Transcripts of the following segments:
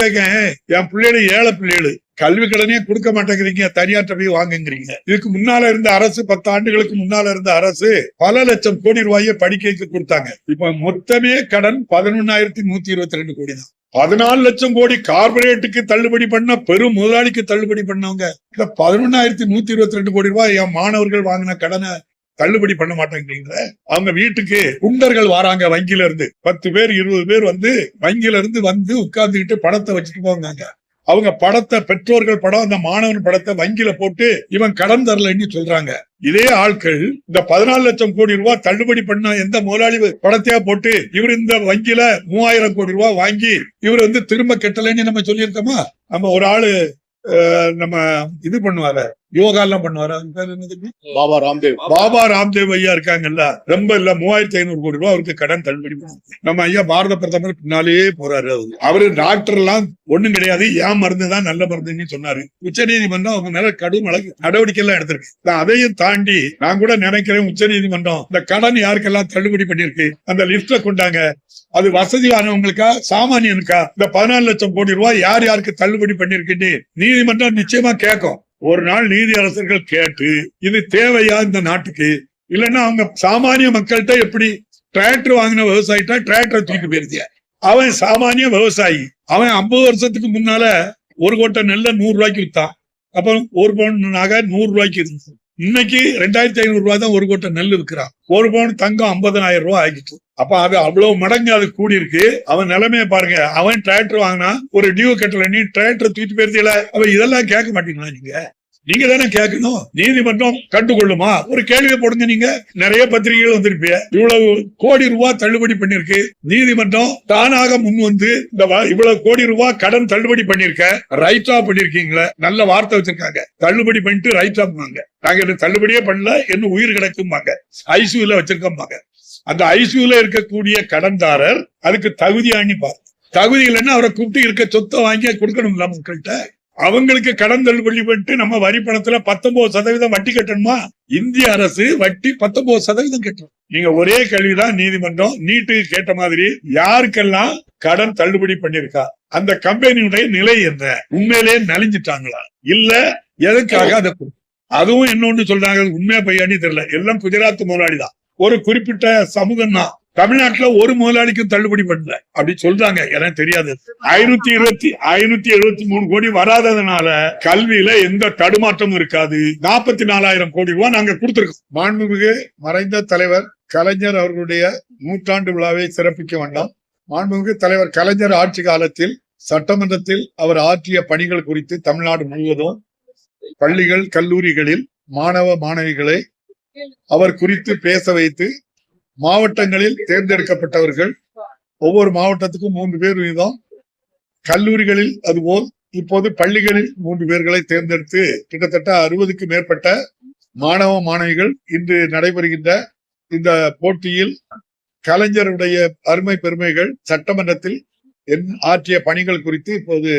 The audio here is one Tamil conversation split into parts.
கேட்கேன் என் பிள்ளைகள் ஏழை பிள்ளைகள் கல்வி கடனே கொடுக்க மாட்டேங்கிறீங்க தனியார்ட்ட போய் வாங்குங்கிறீங்க. இதுக்கு முன்னால இருந்த அரசு பத்து ஆண்டுகளுக்கு முன்னால இருந்த அரசு பல லட்சம் கோடி ரூபாயை படிக்கைக்கு கொடுத்தாங்க. இப்ப மொத்தமே கடன் பதினொன்னாயிரத்தி நூத்தி இருபத்தி ரெண்டு கோடி தான். பதினாலு லட்சம் கோடி கார்பரேட்டுக்கு தள்ளுபடி பண்ண பெரும் முதலாளிக்கு தள்ளுபடி பண்ணவங்க. இந்த பதினொன்னாயிரத்தி நூத்தி இருபத்தி ரெண்டு கோடி ரூபாய் என் மாணவர்கள் வாங்கின கடனை தள்ளுபடி பண்ண மாட்டேங்கிறீங்க அவங்க வீட்டுக்கு குண்டர்கள் வராங்க வங்கியில இருந்து. பத்து பேர் இருபது பேர் வந்து வங்கியில இருந்து வந்து உட்கார்ந்துக்கிட்டு பணத்தை வச்சுட்டு போவாங்க. அவங்க படத்தை பெற்றோர்கள் படம் அந்த மாணவன் படத்தை வங்கியில போட்டு இவன் கடன் தரலன்னு சொல்றாங்க. இதே ஆட்கள் இந்த பதினாலு லட்சம் கோடி ரூபாய் தள்ளுபடி பண்ண எந்த முதலாளி படத்தையா போட்டு இவர் இந்த வங்கியில மூவாயிரம் கோடி ரூபாய் வாங்கி இவர் வந்து திரும்ப கெட்டலன்னு நம்ம சொல்லியிருக்கோமா? நம்ம ஒரு ஆளு நம்ம இது பண்ணுவாரு. யோகா எல்லாம் பண்ணுவாரு? அதுக்கு பேர் என்னது? பாபா ராம்தேவ். பாபா ராம்தேவ் ஐயா இருக்காங்கல்ல ரொம்ப இல்ல மூவாயிரத்தி ஐநூறு கோடி ரூபாய் அவருக்கு கடன் தள்ளுபடி. நம்ம ஐயா பாரத பிரதமர் பின்னாலேயே போறாரு அவரு. அவரு டாக்டர் எல்லாம் ஒண்ணும் கிடையாது ஏன் மருந்து தான் நல்ல மருந்துன்னு சொன்னாரு. உச்ச நீதிமன்றம் அவங்க மேல கடும் நடவடிக்கை எல்லாம் எடுத்திருக்கு. நான் அதையும் தாண்டி நான் கூட நினைக்கிறேன் உச்ச நீதிமன்றம் இந்த கடன் யாருக்கெல்லாம் தள்ளுபடி பண்ணிருக்கு அந்த லிஸ்ட்ல கொண்டாங்க. அது வசதியானவங்களுக்கா சாமானியனுக்கா? இந்த பதினாலு லட்சம் கோடி ரூபாய் யார் யாருக்கு தள்ளுபடி பண்ணிருக்குன்னு நீதிமன்றம் நிச்சயமா கேட்கும். ஒரு நாள் நீதி அரசர்கள் கேட்டு இது தேவையா இந்த நாட்டுக்கு? இல்லைன்னா அவங்க சாமானிய மக்கள்கிட்ட எப்படி டிராக்டர் வாங்கின விவசாயிட்ட டிராக்டர் தூக்கி போயிருந்திய? அவன் சாமானிய விவசாயி. அவன் ஐம்பது வருஷத்துக்கு முன்னால ஒரு கோட்டை நெல்ல நூறு ரூபாய்க்கு வித்தான். அப்ப ஒரு பவுன் நகை நூறு ரூபாய்க்கு இருந்துச்சு இன்னைக்கு ரெண்டாயிரத்தி ஐநூறு ரூபாய் தான் ஒரு கோட்டை நெல் விற்கிறான். ஒரு பவுன் தங்கம் ஐம்பதனாயிரம் ரூபாய் ஆகிட்டு. அப்ப அது அவ்வளவு மடங்கு அது கூடி இருக்கு அவன் நிலைமையை பாருங்க. அவன் டிராக்டர் வாங்கினா ஒரு டியூ கட்டல நீ டிராக்டர் தூக்கிட்டு போயிருந்தீங்களா அவன் இதெல்லாம் கேட்க மாட்டீங்களா நீங்க? நீங்க தானே கேட்கணும்? நீதிமன்றம் கண்டுகொள்ளுமா? ஒரு கேள்வியை போடுங்க நீங்க. நிறைய பத்திரிகைகள் வந்திருப்பீங்க இவ்வளவு கோடி ரூபாய் தள்ளுபடி பண்ணிருக்கு நீதிமன்றம் தானாக முன் வந்து இந்த இவ்வளவு கோடி ரூபாய் கடன் தள்ளுபடி பண்ணிருக்க ரைட்டா ஆஃப் பண்ணிருக்கீங்களே நல்ல வார்த்தை வச்சிருக்காங்க. தள்ளுபடி பண்ணிட்டு ரைட்டா ஆஃப் நாங்க என்ன தள்ளுபடியே பண்ணல. என்ன உயிர் கிடைக்கும்பாங்க. ஐசியூல வச்சிருக்கோம்பாங்க. அந்த ஐசியூல இருக்கக்கூடிய கடன்தாரர் அதுக்கு தகுதியானி பாரு. தகுதி இல்லைன்னா அவரை கூப்பிட்டு இருக்க சொத்தை வாங்கி கொடுக்கணும்ல மக்கள்கிட்ட. அவங்களுக்கு கடன் தள்ளுபடி பண்ணிட்டு நம்ம வரி பணத்துல பத்தொன்பது சதவீதம் வட்டி கட்டணுமா? இந்திய அரசு வட்டி பத்தொன்பது சதவீதம் கட்டணும். நீங்க ஒரே கேள்விதான் நீதிமன்றம் நீட்டு கேட்ட மாதிரி யாருக்கெல்லாம் கடன் தள்ளுபடி பண்ணிருக்கா அந்த கம்பெனியுடைய நிலை என்ன? உண்மையிலேயே நலிஞ்சிட்டாங்களா இல்ல எதுக்காக அதை அதுவும் இன்னொன்னு சொல்றாங்க உண்மையா பையானி தெரியல. எல்லாம் குஜராத் முதலாளி தான் ஒரு குறிப்பிட்ட சமூகம் தான் தமிழ்நாட்டுல ஒரு முதலாளிக்கும் தள்ளுபடி பண்ணல. அப்படி சொல்றாங்க. எனக்கு தெரியாது. ஐநூத்தி இருபத்தி ஐநூத்தி எழுபத்தி மூணு கோடி வராததுனால கல்வியில எந்த தடுமாற்றமும் இருக்காது. நாற்பத்தி நாலாயிரம் கோடி ரூபாய் நாங்க கொடுத்திருக்கோம். மாண்புமிகு மறைந்த தலைவர் கலைஞர் அவர்களுடைய நூற்றாண்டு விழாவை சிறப்பிக்க வேண்டாம். மாண்புமிகு தலைவர் கலைஞர் ஆட்சி காலத்தில் சட்டமன்றத்தில் அவர் ஆற்றிய பணிகள் குறித்து தமிழ்நாடு முழுவதும் பள்ளிகள் கல்லூரிகளில் மாணவ மாணவிகளை அவர் குறித்து பேச வைத்து மாவட்டங்களில் தேர்ந்தெடுக்கப்பட்டவர்கள் ஒவ்வொரு மாவட்டத்துக்கும் மூன்று பேர் வீதம். கல்லூரிகளில் அதுபோல் இப்போது பள்ளிகளில் மூன்று பேர்களை தேர்ந்தெடுத்து கிட்டத்தட்ட அறுபதுக்கு மேற்பட்ட மாணவ மாணவிகள் இன்று நடைபெறுகின்ற இந்த போட்டியில் கலைஞருடைய அருமை பெருமைகள் சட்டமன்றத்தில் என் ஆற்றிய பணிகள் குறித்து இப்போது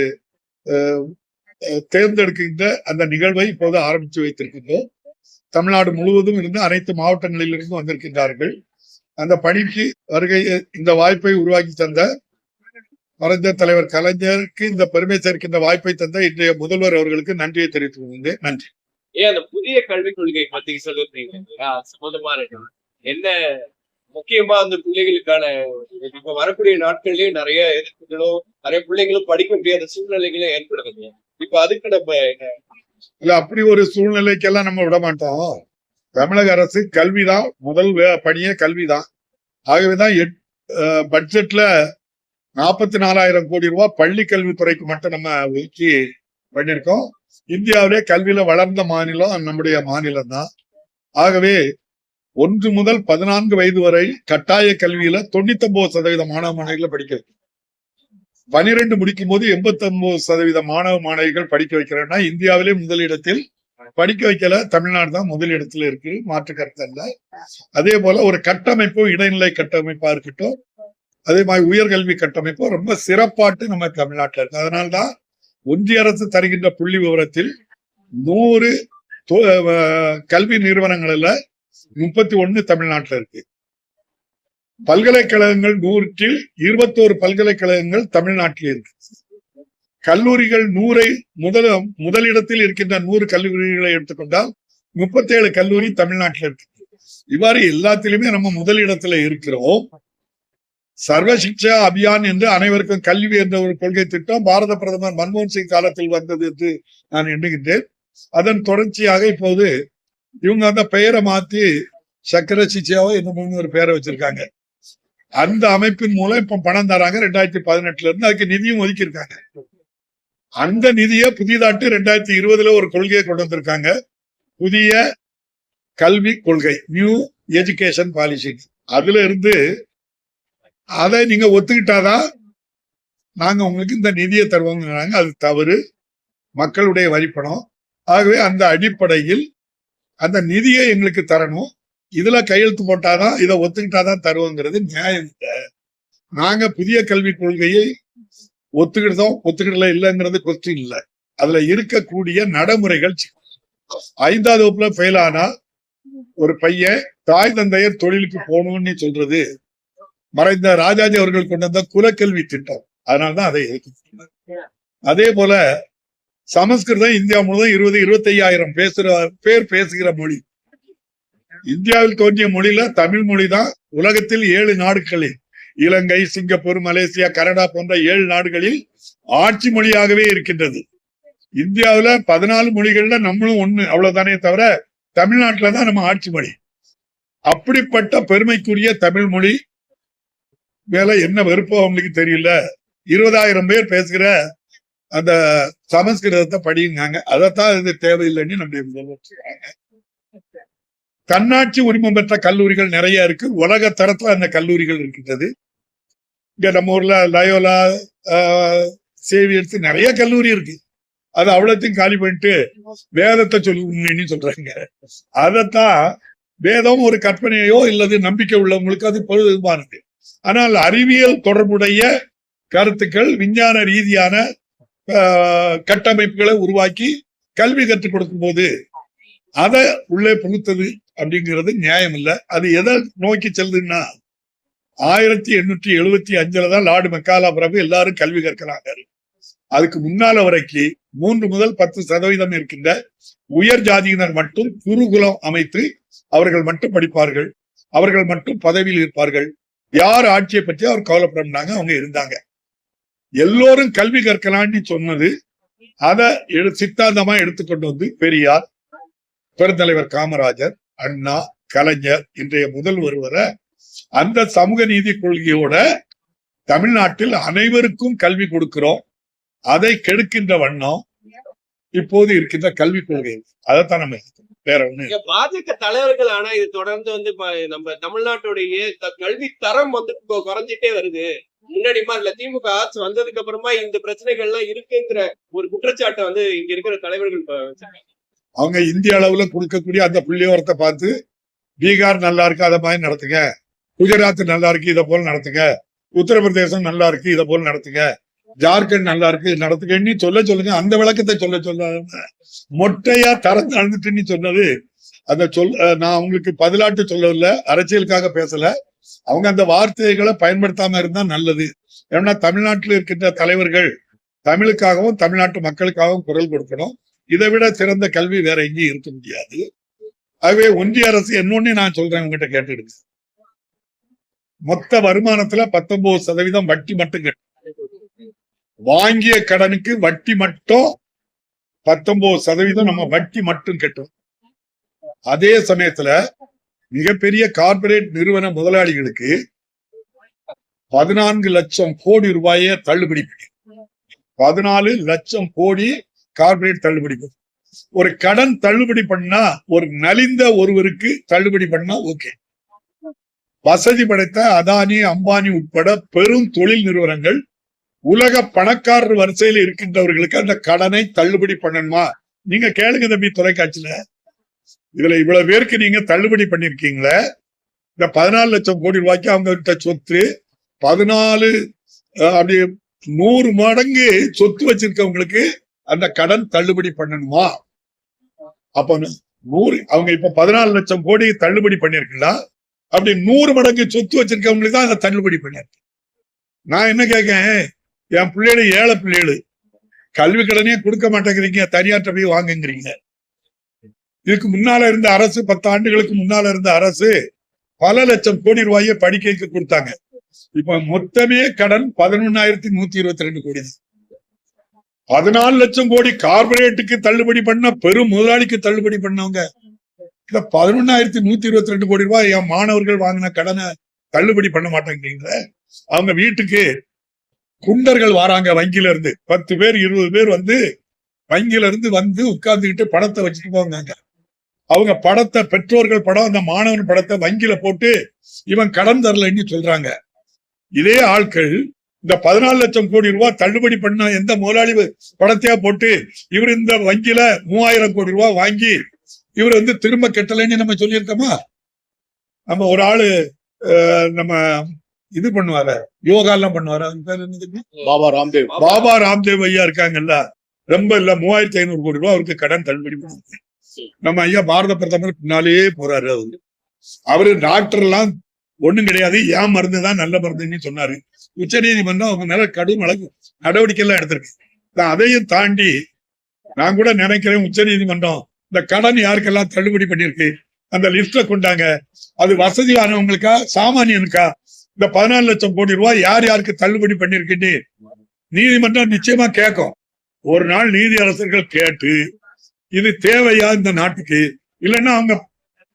தேர்ந்தெடுக்கின்ற அந்த நிகழ்வை இப்போது ஆரம்பித்து வைத்திருக்கின்றோம். தமிழ்நாடு முழுவதும் இருந்து அனைத்து மாவட்டங்களிலிருந்து வந்திருக்கின்றார்கள். அந்த பணிக்கு வருகை இந்த வாய்ப்பை உருவாக்கி தந்த மறைந்த தலைவர் கலைஞருக்கு இந்த பெருமை சேர்க்கின்ற வாய்ப்பை தந்த இன்றைய முதல்வர் அவர்களுக்கு நன்றியை தெரிவித்துக் கொள்கின்றேன். நன்றி. ஏன் அந்த புதிய கல்விக் கொள்கை பத்தி? அது சம்பந்தமா என்ன முக்கியமா அந்த பிள்ளைகளுக்கான இப்ப வரக்கூடிய நாட்கள்லயே நிறைய எதிர்ப்புகளும் நிறைய பிள்ளைங்களும் படிக்க முடியாத சூழ்நிலைகளும் ஏற்படுதுங்க இப்ப அதுக்கு நம்ம இல்ல அப்படி ஒரு சூழ்நிலைக்கெல்லாம் நம்ம விட மாட்டோம். தமிழக அரசு கல்விதான் முதல் பணியே கல்விதான். ஆகவேதான் எட்- பட்ஜெட்ல நாற்பத்தி நாலாயிரம் கோடி ரூபாய் பள்ளி கல்வித்துறைக்கு மட்டும் நம்ம ஒதுக்கி பண்ணியிருக்கோம். இந்தியாவிலே கல்வியில வளர்ந்த மாநிலம் நம்முடைய மாநிலம் தான் ஆகவே ஒன்று முதல் பதினான்கு வயது வரை கட்டாய கல்வியில தொண்ணூத்தி ஒன்பது சதவீத மாணவ மாணவிகளை படிக்க வைக்கும் பனிரெண்டு முடிக்கும் போது எண்பத்தி ஒன்பது சதவீத மாணவ மாணவிகள் படிக்க வைக்கிறேன்னா இந்தியாவிலே முதலிடத்தில் படிக்க வைக்கல. தமிழ்நாடு தான் முதலிடத்துல இருக்கு. மாற்று கருத்து அல்ல. அதே போல ஒரு கட்டமைப்பு இடைநிலை கட்டமைப்பா இருக்கட்டும். அதே மாதிரி உயர்கல்வி கட்டமைப்பு ரொம்ப சிறப்பாட்டு நம்ம தமிழ்நாட்டில் இருக்கு. அதனால்தான் ஒன்றிய அரசு தருகின்ற புள்ளி விவரத்தில் நூறு அஹ் கல்வி நிறுவனங்கள்ல முப்பத்தி ஒண்ணு தமிழ்நாட்டில் இருக்கு. பல்கலைக்கழகங்கள் நூற்றில் இருபத்தோரு பல்கலைக்கழகங்கள் தமிழ்நாட்டில் இருக்கு. கல்லூரிகள் நூறை முதல முதலிடத்தில் இருக்கின்ற நூறு கல்லூரிகளை எடுத்துக்கொண்டால் முப்பத்தேழு கல்லூரி தமிழ்நாட்டில் இருக்கு. இவ்வாறு எல்லாத்திலுமே நம்ம முதலிடத்துல இருக்கிறோம். சர்வ சிக்ஷா அபியான் என்று அனைவருக்கும் கல்வி என்ற ஒரு கொள்கை திட்டம் பாரத பிரதமர் மன்மோகன் சிங் காலத்தில் வந்தது என்று நான் எண்ணுகின்றேன். அதன் தொடர்ச்சியாக இப்போது இவங்க அந்த பெயரை மாத்தி சக்கர சிக்ஷாவோ என்னமோ ஒரு பெயரை வச்சிருக்காங்க. அந்த அமைப்பின் மூலம் இப்ப பணம் தராங்க ரெண்டாயிரத்தி பதினெட்டுல இருந்து அதுக்கு நிதியும் ஒதுக்கியிருக்காங்க. அந்த நிதியை புதிதாட்டு ரெண்டாயிரத்தி இருபதுல ஒரு கொள்கையை கொண்டு வந்திருக்காங்க. புதிய கல்வி கொள்கை நியூ எஜுகேஷன் பாலிசி அதுல இருந்து அதை நீங்க ஒத்துக்கிட்டாதான் நாங்க உங்களுக்கு இந்த நிதியை தருவோங்கிறாங்க அது தவறு. மக்களுடைய வரிப்பணம் ஆகவே அந்த அடிப்படையில் அந்த நிதியை எங்களுக்கு தரணும். இதுல கையெழுத்து போட்டாதான் இதை ஒத்துக்கிட்டாதான் தருவோங்கிறது நியாயம். இல்லை நாங்க புதிய கல்விக் கொள்கையை ஒத்துக்கிட்டோம் ஒத்துக்கிடல இல்லைங்கிறது கொஸ்டின் இல்லை. அதுல இருக்கக்கூடிய நடைமுறைகள் ஐந்தாவது வகுப்புல ஃபெயில் ஆனா ஒரு பையன் தாய் தந்தையர் தொழிலுக்கு போகணும்னு சொல்றது. மறைந்த ராஜாஜி அவர்கள் கொண்டு வந்த குலக்கல்வி திட்டம். அதனால்தான் அதை அதே போல சமஸ்கிருதம் இந்தியா முழுவதும் இருபது இருபத்தி ஐயாயிரம் பேசுற பேர் பேசுகிற மொழி. இந்தியாவில் தோன்றிய மொழியில தமிழ் மொழி தான் உலகத்தில் ஏழு நாடுகளில் இலங்கை சிங்கப்பூர் மலேசியா கனடா போன்ற ஏழு நாடுகளில் ஆட்சி மொழியாகவே இருக்கின்றது. இந்தியாவில பதினாலு மொழிகள்ல நம்மளும் ஒண்ணு அவ்வளவுதானே தவிர தமிழ்நாட்டில தான் நம்ம ஆட்சி மொழி. அப்படிப்பட்ட பெருமைக்குரிய தமிழ் மொழி மேல என்ன வெறுப்போ அவங்களுக்கு தெரியல. இருபதாயிரம் பேர் பேசுகிற அந்த சமஸ்கிருதத்தை படிங்காங்க அதைத்தான் இது தேவையில்லைன்னு நம்முடைய முதல்வர் சொல்றாங்க. தன்னாட்சி உரிமம் பெற்ற கல்லூரிகள் நிறைய இருக்கு. உலக தரத்துல அந்த கல்லூரிகள் இருக்கின்றது. இங்க நம்ம ஊர்ல லயோலா ஆஹ், சேவியர்ஸ் நிறைய கல்லூரி இருக்கு. அது அவ்வளோத்தையும் காலி பண்ணிட்டு வேதத்தை சொல்லுங்கன்னு சொல்றாங்க. அதைத்தான் வேதம் ஒரு கற்பனையோ இல்லது நம்பிக்கை உள்ளவங்களுக்கு அது பொழுதுமானது ஆனால் அறிவியல் தொடர்புடைய கருத்துக்கள் விஞ்ஞான ரீதியான ஆஹ், கட்டமைப்புகளை உருவாக்கி கல்வி கற்றுக் கொடுக்கும் போது அதை உள்ளே புகுத்தது அப்படிங்கிறது நியாயம் இல்லை அது எதை நோக்கி செல்லுதுன்னா ஆயிரத்தி எண்ணூற்றி எழுபத்தி அஞ்சுல தான் லார்டு மெக்காலா பிரபு எல்லாரும் கல்வி கற்கிறாங்க. அதுக்கு முன்னால வரைக்கும் மூன்று முதல் பத்து சதவீதம் இருக்கின்ற உயர் ஜாதியினர் மட்டும் குருகுலம் அமைத்து அவர்கள் மட்டும் படிப்பார்கள். அவர்கள் மட்டும் பதவியில் இருப்பார்கள். யார் ஆட்சியை பற்றி அவர் கவலைப்படாங்க அவங்க இருந்தாங்க. எல்லோரும் கல்வி கற்கலாம்னு சொன்னது அதை எடு சித்தாந்தமா எடுத்துக்கொண்டு வந்து பெரியார் பெருந்தலைவர் காமராஜர் அண்ணா கலைஞர் இன்றைய முதல் ஒருவரை அந்த சமூக நீதி கொள்கையோட தமிழ்நாட்டில் அனைவருக்கும் கல்வி கொடுக்கிறோம். அதை கெடுக்கின்ற வண்ணம் இப்போது இருக்கின்ற கல்விக் கொள்கை. அதைத்தான் நம்ம. வேற ஒண்ணு பாஜக தலைவர்கள் ஆனா இது தொடர்ந்து வந்து நம்ம தமிழ்நாட்டுடைய கல்வி தரம் வந்து குறைஞ்சிட்டே வருது. முன்னாடி இல்ல. திமுக ஆட்சி வந்ததுக்கு அப்புறமா இந்த பிரச்சனைகள் எல்லாம் இருக்குங்கிற ஒரு குற்றச்சாட்டை வந்து இங்க இருக்கிற தலைவர்கள். அவங்க இந்திய அளவுல கொடுக்கக்கூடிய அந்த புள்ளியோரத்தை பார்த்து பீகார் நல்லா இருக்கு அதை மாதிரி நடத்துங்க. குஜராத் நல்லா இருக்கு இதை போல நடத்துங்க. உத்தரப்பிரதேசம் நல்லா இருக்கு இதை போல நடத்துங்க. ஜார்க்கண்ட் நல்லா இருக்கு நடத்துக்கன்னு சொல்ல சொல்லுங்க. அந்த விளக்கத்தை சொல்ல சொல்ல மொட்டையா தரம் நடந்துட்டுன்னு சொன்னது அந்த சொல் நான் அவங்களுக்கு பதிலாட்டு சொல்லல அரசியலுக்காக பேசல. அவங்க அந்த வார்த்தைகளை பயன்படுத்தாம இருந்தா நல்லது. ஏன்னா தமிழ்நாட்டில் இருக்கின்ற தலைவர்கள் தமிழுக்காகவும் தமிழ்நாட்டு மக்களுக்காகவும் குரல் கொடுக்கணும். இதை விட சிறந்த கல்வி வேற எங்கேயும் இருக்க முடியாது. ஆகவே ஒன்றிய அரசு என்னொன்னு நான் சொல்றேன் உங்ககிட்ட கேட்டுடுங்க. மொத்த வருமானத்துல பத்தொன்பது சதவீதம் வட்டி மட்டும் வாங்கிய கடனுக்கு வட்டி மட்டும் பத்தொன்பது சதவீதம் நம்ம வட்டி மட்டும் கட்டும். அதே சமயத்துல மிகப்பெரிய கார்பரேட் நிறுவன முதலாளிகளுக்கு பதினான்கு லட்சம் கோடி ரூபாயை தள்ளுபடி பதினாலு லட்சம் கோடி கார்பரேட் தள்ளுபடி ஒரு கடன் தள்ளுபடி பண்ணா ஒரு நலிந்த ஒருவருக்கு தள்ளுபடி பண்ணா ஓகே. வசதி படைத்த அதானி அம்பானி உட்பட பெரும் தொழில் நிறுவனங்கள் உலக பணக்காரர் வரிசையில் இருக்கின்றவர்களுக்கு அந்த கடனை தள்ளுபடி பண்ணணுமா? நீங்க கேளுங்க தம்பி தொலைக்காட்சியில. இதுல இவ்வளவு பேருக்கு நீங்க தள்ளுபடி பண்ணிருக்கீங்களே. இந்த பதினாலு லட்சம் கோடி ரூபாய்க்கு அவங்க கிட்ட சொத்து பதினாலு அப்படி நூறு மடங்கு சொத்து வச்சிருக்கவங்களுக்கு அந்த கடன் தள்ளுபடி பண்ணணுமா? அப்ப நூறு அவங்க இப்ப பதினாலு லட்சம் கோடி தள்ளுபடி பண்ணிருக்கலாம் அப்படி நூறு மடங்கு சொத்து வச்சிருக்கவங்களுக்கு தான் அதை தள்ளுபடி பண்ணிருக்கு நான் என்ன கேட்கேன்? என் பிள்ளைகளு ஏழை பிள்ளைகளு கல்வி கடனே கொடுக்க மாட்டேங்கிறீங்க தனியார்ட்ட போய் வாங்குங்கிறீங்க. இதுக்கு முன்னால இருந்த அரசு பத்து ஆண்டுகளுக்கு முன்னால இருந்த அரசு பல லட்சம் கோடி ரூபாயை படிக்கைக்கு கொடுத்தாங்க. இப்ப மொத்தமே கடன் பதினொன்னாயிரத்தி நூத்தி இருபத்தி ரெண்டு கோடி பதினாலு லட்சம் கோடி கார்பரேட்டுக்கு தள்ளுபடி பண்ண பெரும் முதலாளிக்கு தள்ளுபடி பண்ணவங்க இந்த பதினொன்னாயிரத்தி நூத்தி இருபத்தி ரெண்டு கோடி ரூபாய் என் மாணவர்கள் வாங்கின கடனை தள்ளுபடி பண்ண மாட்டேங்கிறீங்க அவங்க வீட்டுக்கு குண்டர்கள் வராங்க வங்கியில இருந்து பத்து பேர் இருபது பேர் வந்து வங்கியில இருந்து வந்து உட்கார்ந்துகிட்டு படத்தை வச்சுட்டு போவாங்க அவங்க படத்தை பெற்றோர்கள் படம் அந்த மாணவன் படத்தை வங்கியில போட்டு இவன் கடன் தரலைன்னு சொல்றாங்க. இதே ஆட்கள் இந்த பதினாலு லட்சம் கோடி ரூபாய் தள்ளுபடி பண்ண எந்த முதலாளி படத்தையா போட்டு இவர் இந்த வங்கியில மூவாயிரம் கோடி ரூபாய் வாங்கி இவர் வந்து திரும்ப கெட்டலைன்னு நம்ம சொல்லியிருக்கோமா? நம்ம ஒரு ஆளு நம்ம இது பண்ணுவாரு. யோகா எல்லாம் பண்ணுவாரு. அவர் பேர் என்னது? பாபா ராம்தேவ். பாபா ராம்தேவ் ஐயா இருக்காங்கல்ல. ரொம்ப இல்ல மூவாயிரத்தி ஐநூறு கோடி ரூபாய் அவருக்கு கடன் தள்ளுபடி பண்ணுவாங்க நம்ம ஐயா பாரத பிரதமர் பின்னாலேயே போறாரு அவரு. அவரு டாக்டர் எல்லாம் ஒண்ணும் கிடையாது. ஏன் மருந்து தான் நல்ல மருந்துன்னு சொன்னாரு. உச்ச நீதிமன்றம் அவங்க மேல கடும் வழக்கு நடவடிக்கை எல்லாம் எடுத்திருக்கு. அதையும் தாண்டி நான் கூட நினைக்கிறேன் உச்ச நீதிமன்றம் இந்த கடன் யாருக்கெல்லாம் தள்ளுபடி பண்ணிருக்கு? அந்த லிஸ்ட்ல கொண்டாங்க. அது வசதியானவங்களுக்கா? சாமானியனுக்கா? இந்த பதினாலு லட்சம் கோடி ரூபாய் யார் யாருக்கு தள்ளுபடி பண்ணிருக்குன்னு நீதிமன்றம் நிச்சயமா கேட்கும். ஒரு நாள் நீதி அரசர்கள் கேட்டு இது தேவையா இந்த நாட்டுக்கு? இல்லைன்னா அவங்க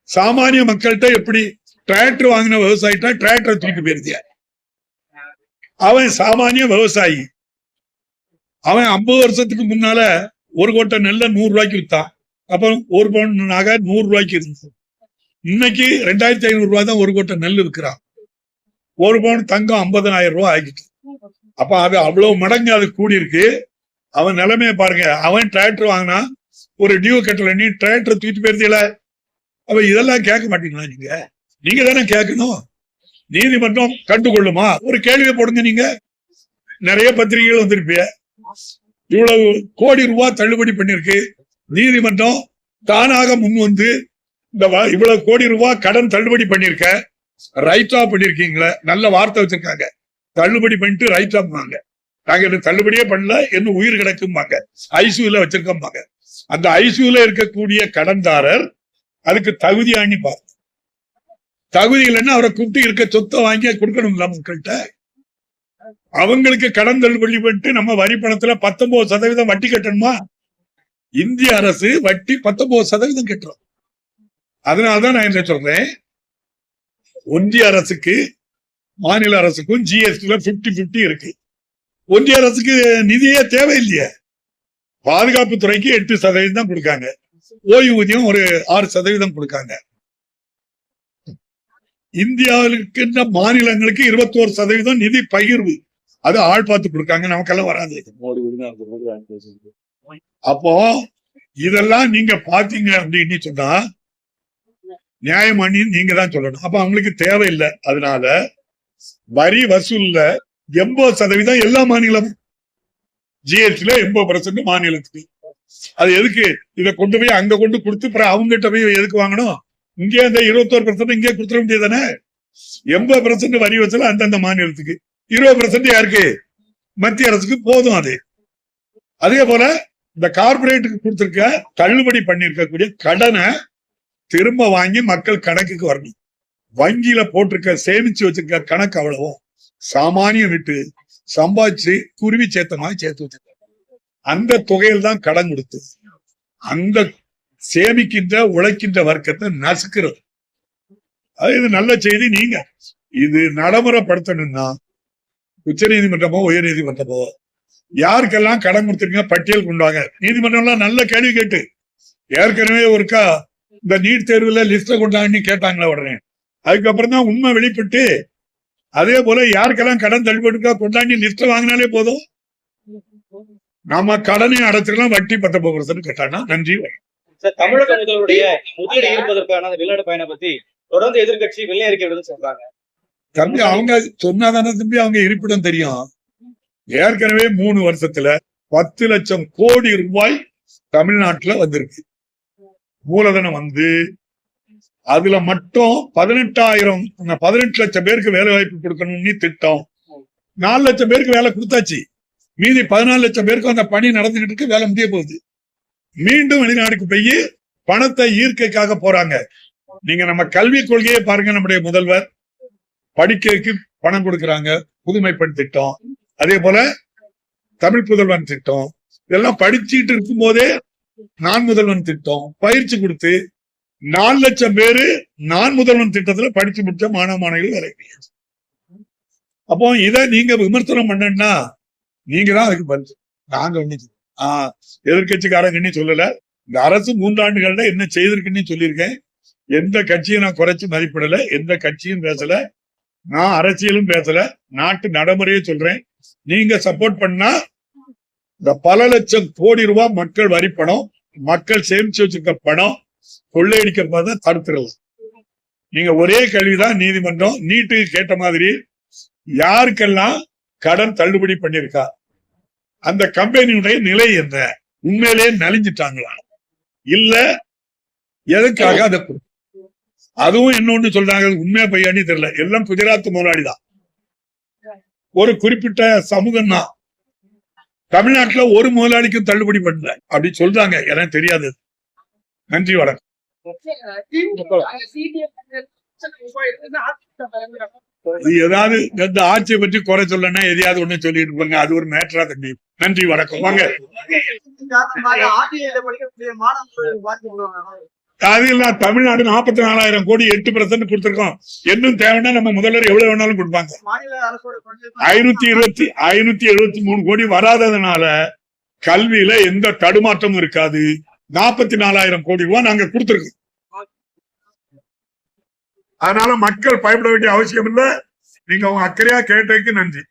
சாமானிய மக்கள்கிட்ட எப்படி டிராக்டர் வாங்கின விவசாயிட்ட டிராக்டர் தூக்கி போயிருந்தியா அவன் சாமானிய விவசாயி. அவன் ஐம்பது வருஷத்துக்கு முன்னால ஒரு கோட்டை நெல்ல நூறு ரூபாய்க்கு வித்தான். அப்புறம் ஒரு பவுன் நகை நூறு ரூபாய்க்கு இருந்தது. இன்னைக்கு ரெண்டாயிரத்தி ஐநூறு ரூபாய் தான் ஒரு கோட்டை நெல் இருக்கிறான் ஒரு பவுன் தங்கம் ஐம்பதனாயிரம் ரூபாய் ஆகிட்டு. அப்ப அது அவ்வளவு மடங்கு அது கூடி இருக்கு அவன் நிலைமையை பாருங்க. அவன் டிராக்டர் வாங்கினா ஒரு டியூ கட்டல நீ டிராக்டர் தூக்கிட்டு போயிருந்தீல. அப்ப இதெல்லாம் கேட்க மாட்டீங்களா நீங்க? நீங்க தானே கேட்கணும். நீதிமன்றம் கண்டுகொள்ளுமா? ஒரு கேள்வியை போடுங்க நீங்க. நிறைய பத்திரிகைகள் வந்திருப்பிய இவ்வளவு கோடி ரூபாய் தள்ளுபடி பண்ணிருக்கு நீதிமன்றம் தானாக முன் வந்து இந்த இவ்வளவு கோடி ரூபாய் கடன் தள்ளுபடி பண்ணிருக்க ரைட் ஆஃப் பண்ணிருக்கீங்களே நல்ல வார்த்தை வச்சிருக்காங்க. தள்ளுபடி பண்ணிட்டு ரைட் பண்ணாங்க நாங்க என்ன தள்ளுபடியே பண்ணல என்ன உயிர் கிடக்கும்பாங்க. ஐசியூல வச்சிருக்கோம்பாங்க. அந்த ஐசியூல இருக்கக்கூடிய கடன்தாரர் அதுக்கு தகுதியானி பாரு. தகுதி இல்லைன்னா அவரை கூப்பிட்டு இருக்க சொத்தை வாங்கி கொடுக்கணும்ல மக்கள்கிட்ட. அவங்களுக்கு கடன் தள்ளுபடி பண்ணிட்டு நம்ம வரி பணத்துல பத்தொன்பது சதவீதம் வட்டி கட்டணுமா? இந்திய அரசு வட்டி பத்தொன்பது சதவீதம் கட்டுறோம். அதனாலதான் நான் என்ன சொல்றேன்? ஒன்றிய அரசுக்கு மாநில அரசுக்கும் ஜிஎஸ்டில 50 50 இருக்கு. ஒன்றிய அரசுக்கு நிதியே தேவையில்லையே. பாதுகாப்பு துறைக்கு எட்டு சதவீதம் தான் கொடுக்காங்க. ஓய்வூதியம் ஒரு ஆறு சதவீதம் கொடுக்காங்க. இந்தியாவில் இருக்கின்ற மாநிலங்களுக்கு இருபத்தோரு சதவீதம் நிதி பகிர்வு. அது ஆள் பார்த்து கொடுக்காங்க நமக்கெல்லாம் வராது. அப்போ இதெல்லாம் நீங்க பாத்தீங்க அப்படின்னு சொன்னா நியாயமானி நீங்க தான் சொல்லணும். அப்ப அவங்களுக்கு தேவையில்லை. அதனால வரி வசூல்ல எண்பது சதவீதம் எல்லா மாநிலமும் ஜிஎஸ்டில எண்பது பர்சன்ட் மாநிலத்துக்கு அது எதுக்கு? இதை கொண்டு போய் அங்க கொண்டு கொடுத்து அப்புறம் அவங்ககிட்ட போய் எதுக்கு வாங்கணும்? இங்கே அந்த இருபத்தோரு பர்சன்ட் இங்கே கொடுத்துட முடியாதானே எண்பது பர்சன்ட் வரி வசூல் அந்தந்த மாநிலத்துக்கு. இருபது பர்சன்ட் யாருக்கு? மத்திய அரசுக்கு போதும் அது. அதே போல இந்த கார்பரேட்டுக்கு கொடுத்துருக்க தள்ளுபடி பண்ணிருக்கக்கூடிய கடனை திரும்ப வாங்கி மக்கள் கணக்குக்கு வரணும். வங்கியில போட்டிருக்க சேமிச்சு வச்சிருக்க கணக்கு அவ்வளவும் சாமானியம் விட்டு சம்பாதிச்சு குருவி சேர்த்த மாதிரி சேர்த்து வச்சிருக்க அந்த தொகையில் தான் கடன் கொடுத்து அந்த சேமிக்கின்ற உழைக்கின்ற வர்க்கத்தை நசுக்கிறது. அது இது நல்ல செய்தி நீங்க. இது நடைமுறைப்படுத்தணும்னா உச்ச நீதிமன்றமோ உயர் நீதிமன்றமோ யாருக்கெல்லாம் கடன் கொடுத்துருக்கீங்க பட்டியல் கொண்டு வாங்க நீதிமன்றம்லாம் நல்ல கேள்வி கேட்டு. ஏற்கனவே ஒருக்கா இந்த நீட் தேர்வுல லிஸ்ட கொண்டாங்கன்னு கேட்டாங்களா உடனே. அதுக்கப்புறம் தான் உண்மை வெளிப்பட்டு அதே போல யாருக்கெல்லாம் கடன் தள்ளுபடிக்கா கொண்டாடி லிஸ்ட வாங்கினாலே போதும். நாம கடனை அடைச்சிடலாம் வட்டி பத்தொன்பது பர்சன்ட் கேட்டானா? நன்றி தமிழக முதல்வருடைய முதலீடு ஈர்ப்பதற்கான வெளிநாடு பயணம் பத்தி தொடர்ந்து எதிர்க்கட்சி வெள்ளை அறிக்கை சொல்றாங்க. தம்பி அவங்க சொன்னாதானே தம்பி அவங்க இருப்பிடம் தெரியும். ஏற்கனவே மூணு வருஷத்துல பத்து லட்சம் கோடி ரூபாய் தமிழ்நாட்டுல வந்திருக்கு. மூலதனம் வந்து அதுல மட்டும் பதினெட்டாயிரம் பதினெட்டு லட்சம் பேருக்கு வேலை வாய்ப்பு கொடுக்கணும்னு திட்டம். நாலு லட்சம் பேருக்கு வேலை கொடுத்தாச்சு. மீதி பதினாலு லட்சம் பேருக்கு அந்த பணி நடந்துகிட்டு இருக்கு வேலை முடிய போகுது. மீண்டும் வெளிநாடுக்கு போய் பணத்தை ஈர்க்கைக்காக போறாங்க. நீங்க நம்ம கல்விக் கொள்கையை பாருங்க நம்முடைய முதல்வர். படிக்கைக்கு பணம் கொடுக்கறாங்க புதுமைப்பெண் திட்டம் அதே போல தமிழ் புதல்வன் திட்டம். இதெல்லாம் படிச்சுட்டு இருக்கும் போதே நான் முதல்வன் திட்டம். பயிற்சி கொடுத்து நாலு லட்சம் பேரு நான் முதல்வன் திட்டத்துல படிச்சு முடிச்ச மாணவ மாணவிகள் வேலை அப்போ இதை நீங்க விமர்சனம் பண்ணா நீங்க தான் அதுக்கு பதில். நாங்க ஒண்ணு ஆஹ் எதிர்கட்சிக்காரங்கன்னு சொல்லல. இந்த அரசு மூன்றாண்டுகள்ல என்ன செய்திருக்குன்னு சொல்லியிருக்கேன். எந்த கட்சியும் நான் குறைச்சு மதிப்பிடல. எந்த கட்சியும் பேசல. நான் அரசியலும் பேசல. நாட்டு நடைமுறையே சொல்றேன். நீங்க சப்போர்ட் பண்ணா இந்த பல லட்சம் கோடி ரூபாய் மக்கள் வரி பணம் மக்கள் சேமிச்சு வச்சிருக்க பணம் கொள்ளையடிக்கிறத தடுத்துடலாம். நீங்க ஒரே கேள்விதான் நீதிமன்றம் நீட்டுக்கு கேட்ட மாதிரி யாருக்கெல்லாம் கடன் தள்ளுபடி பண்ணிருக்கா அந்த கம்பெனியுடைய நிலை என்ன? உண்மையிலேயே நலிஞ்சிட்டாங்களா? இல்ல எதுக்காக அதை அதுவும் இன்னொன்னு சொல்றாங்க உண்மையா பையானி தெரியல. எல்லாம் குஜராத் முதலாளி தான் ஒரு குறிப்பிட்ட சமூகம் தான் தமிழ்நாட்டுல ஒரு முதலாளிக்கும் தள்ளுபடி பண்ணல. அப்படி சொல்றாங்க. எனக்கு தெரியாது. நன்றி வணக்கம். ஏதாவது இந்த ஆட்சியை பற்றி குறை சொல்லனா எதையாவது ஒண்ணு சொல்லிட்டு இருப்பாங்க அது ஒரு மேட்டரா தண்ணி நன்றி வணக்கம். வாங்க. அது இல்ல தமிழ்நாடு நாற்பத்தி நாலாயிரம் கோடி எட்டு பர்சன்ட் கொடுத்திருக்கோம். இன்னும் தேவைன்னா நம்ம முதல்வர் எவ்வளவு வேணாலும் கொடுப்பாங்க. ஐநூத்தி இருபத்தி ஐநூத்தி எழுபத்தி மூணு கோடி வராததுனால கல்வியில எந்த தடுமாற்றமும் இருக்காது. நாற்பத்தி நாலாயிரம் கோடி ரூபாய் நாங்க கொடுத்திருக்கோம். அதனால மக்கள் பயப்பட வேண்டிய அவசியம் இல்ல. நீங்க உங்க அக்கறையா கேட்டதுக்கு நன்றி.